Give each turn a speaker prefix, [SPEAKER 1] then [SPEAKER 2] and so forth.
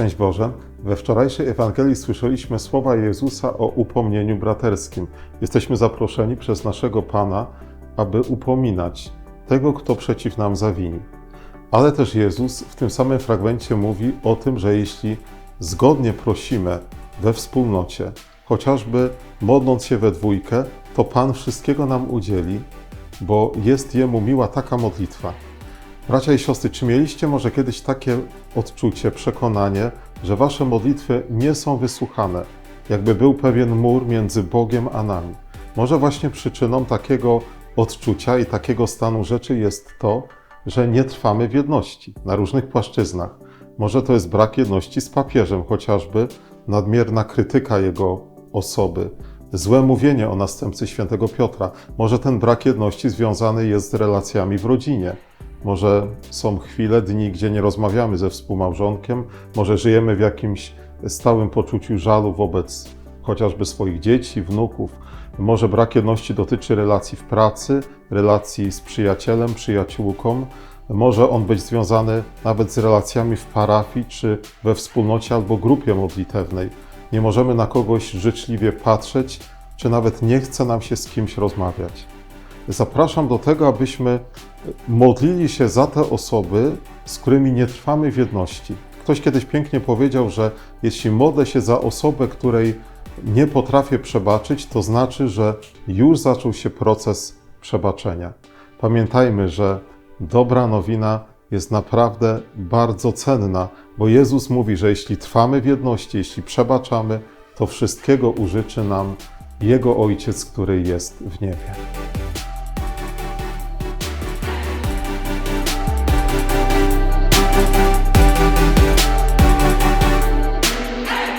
[SPEAKER 1] Szczęść Boże. We wczorajszej Ewangelii słyszeliśmy słowa Jezusa o upomnieniu braterskim. Jesteśmy zaproszeni przez naszego Pana, aby upominać tego, kto przeciw nam zawini. Ale też Jezus w tym samym fragmencie mówi o tym, że jeśli zgodnie prosimy we wspólnocie, chociażby modląc się we dwójkę, to Pan wszystkiego nam udzieli, bo jest Jemu miła taka modlitwa. Bracia i siostry, czy mieliście może kiedyś takie odczucie, przekonanie, że wasze modlitwy nie są wysłuchane, jakby był pewien mur między Bogiem a nami? Może właśnie przyczyną takiego odczucia i takiego stanu rzeczy jest to, że nie trwamy w jedności na różnych płaszczyznach. Może to jest brak jedności z papieżem, chociażby nadmierna krytyka jego osoby, złe mówienie o następcy świętego Piotra. Może ten brak jedności związany jest z relacjami w rodzinie. Może są chwile, dni, gdzie nie rozmawiamy ze współmałżonkiem, może żyjemy w jakimś stałym poczuciu żalu wobec chociażby swoich dzieci, wnuków. Może brak jedności dotyczy relacji w pracy, relacji z przyjacielem, przyjaciółką. Może on być związany nawet z relacjami w parafii, czy we wspólnocie albo grupie modlitewnej. Nie możemy na kogoś życzliwie patrzeć, czy nawet nie chce nam się z kimś rozmawiać. Zapraszam do tego, abyśmy modlili się za te osoby, z którymi nie trwamy w jedności. Ktoś kiedyś pięknie powiedział, że jeśli modlę się za osobę, której nie potrafię przebaczyć, to znaczy, że już zaczął się proces przebaczenia. Pamiętajmy, że dobra nowina jest naprawdę bardzo cenna, bo Jezus mówi, że jeśli trwamy w jedności, jeśli przebaczamy, to wszystkiego użyczy nam Jego Ojciec, który jest w niebie.